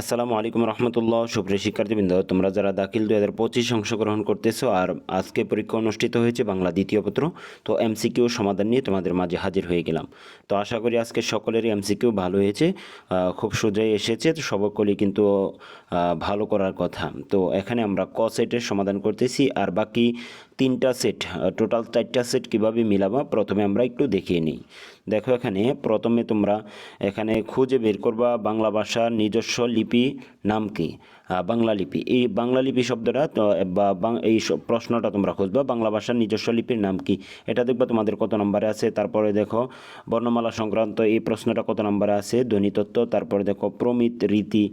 আসসালামু আলাইকুম রহমতুল্লাহ, সুপ্রিয় শিক্ষার্থীবৃন্দ, তোমরা যারা দাখিল দু হাজার পঁচিশ অংশগ্রহণ করতেছো আর আজকে পরীক্ষা অনুষ্ঠিত হয়েছে বাংলা দ্বিতীয় পত্র, তো এমসিকিউ সমাধান নিয়ে তোমাদের মাঝে হাজির হয়ে গেলাম। তো আশা করি আজকে সকলেরই এমসিকিউ ভালো হয়েছে খুব সোজাই এসেছে, তো সকলেই কিন্তু ভালো করার কথা। তো এখানে আমরা ক সেটের সমাধান করতেছি, আর বাকি তিনটা সেট টোটাল চারটা সেট কীভাবে মিলাবা? প্রথমে আমরা একটু দেখিয়ে নিই। দেখো এখানে প্রথমে তোমরা এখানে খুঁজে বের করবা বাংলা ভাষার নিজস্ব লিপি নাম কি? বাংলা লিপি। এই বাংলা লিপি শব্দটা বাং- এই প্রশ্নটা তোমরা খুঁজবা, বাংলা ভাষার নিজস্ব লিপির নাম কি? এটা দেখবা তোমাদের কত নম্বরে আছে, তারপরে দেখো বর্ণমালা সংক্রান্ত এই প্রশ্নটা কত নম্বরে আছে ধ্বনিতত্ত্ব তারপরে দেখো প্রমিত রীতি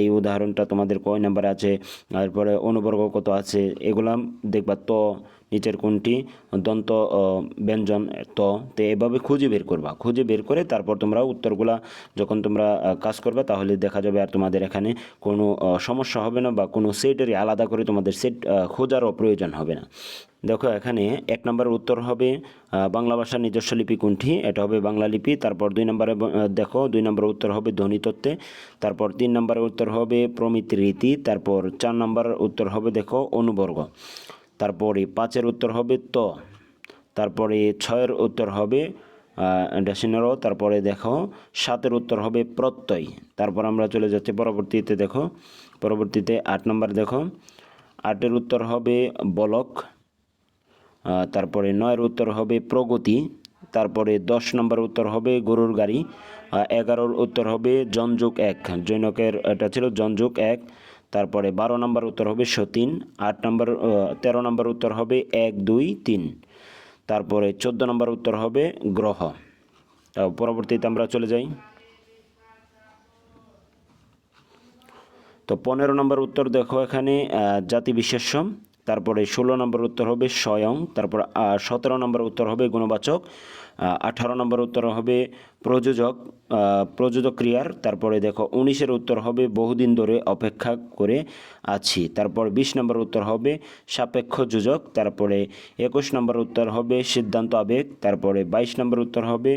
এই উদাহরণটা তোমাদের কয় নম্বরে আছে, তারপরে অনুবর্গ কত আছে, এগুলা দেখবা ত নিচের কোনটি দন্ত ব্যঞ্জন ত, তো এভাবে খুঁজে বের করবা। খুঁজে বের করে তারপর তোমরা উত্তরগুলা যখন তোমরা কাজ করবে তাহলে দেখা যাবে আর তোমাদের এখানে কোনো সমস্যা হবে না বা কোনো সেটেরই আলাদা করে তোমাদের সেট খোঁজারও প্রয়োজন হবে না। দেখো এখানে এক নম্বরের উত্তর হবে বাংলা ভাষার নিজস্ব লিপি কোনটি? এটা হবে বাংলা লিপি, তারপর দুই নম্বরে দেখো দুই নম্বরের উত্তর হবে ধ্বনিতত্ত্বে, তারপর তিন নম্বরের উত্তর হবে প্রমিত রীতি, তারপর চার নম্বরের উত্তর হবে দেখো অনুবর্গ। তারপরে পাঁচের উত্তর হবে ত, তারপরে ছয়ের উত্তর হবে ড্যাসিনেরও তারপরে দেখো সাতের উত্তর হবে প্রত্যয়। তারপর আমরা চলে যাচ্ছি পরবর্তীতে, দেখো, পরবর্তীতে আট নম্বর দেখো, আটের উত্তর হবে বলক তারপরে নয়ের উত্তর হবে প্রগতি, তারপরে দশ নম্বর উত্তর হবে গরুর গাড়ি এগারোর উত্তর হবে জনযুগ এক। জৈনকের এটা ছিল জনযুগ এক। তারপরে বারো নম্বর উত্তর হবে সতীন, আট নম্বর তেরো নম্বর উত্তর হবে এক, দুই, তিন। তারপরে চোদ্দ নম্বর উত্তর হবে গ্রহ। পরবর্তীতে আমরা চলে যাই। তো পনেরো নম্বর উত্তর দেখো এখানে জাতি বিশেষ্য তারপরে ষোলো নম্বর উত্তর হবে স্বয়ং, তারপর সতেরো নম্বর উত্তর হবে গুণবাচক আঠারো নম্বর উত্তর হবে প্রযোজক প্রযোজক ক্রিয়ার, তারপরে দেখো উনিশের উত্তর হবে বহুদিন ধরে অপেক্ষা করে আছি, তারপর বিশ নম্বর উত্তর হবে সাপেক্ষ যোজক, তারপরে একুশ নম্বর উত্তর হবে সিদ্ধান্ত আবেগ, তারপরে বাইশ নম্বর উত্তর হবে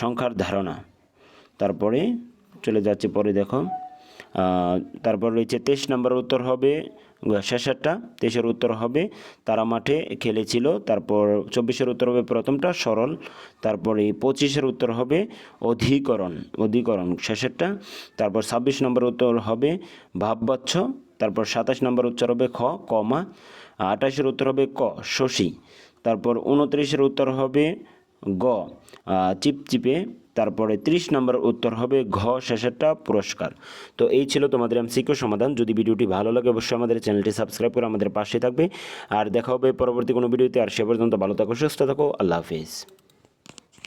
সংখ্যার ধারণা, তারপরে চলে যাচ্ছে পরে দেখো তারপর রয়েছে তেইশ নম্বর উত্তর হবে শেষেরটা তেইশের উত্তর হবে। তারা মাঠে খেলেছিল, তারপর চব্বিশের উত্তর হবে প্রথমটা, সরল। তারপরে পঁচিশের উত্তর হবে অধিকরণ অধিকরণ শেষেরটা তারপর ছাব্বিশ নম্বর উত্তর হবে ভাববাচ্ছ, তারপর সাতাশ নম্বর উত্তর হবে খ, কমা। আঠাশের উত্তর হবে ক, শশী। তারপর উনত্রিশের উত্তর হবে গ চিপচিপে, তারপরে ত্রিশ নম্বর উত্তর হবে ঘ, শেষেরটা পুরস্কার। তো এই ছিল তোমাদের এমসিকিউ সমাধান। যদি ভিডিওটি ভালো লাগে, অবশ্যই আমাদের চ্যানেলটি সাবস্ক্রাইব করে আমাদের পাশে থাকবে। আর দেখা হবে পরবর্তী কোনো ভিডিওতে। আর সে পর্যন্ত ভালো থাকো, সুস্থ থাকো। আল্লাহ হাফিজ।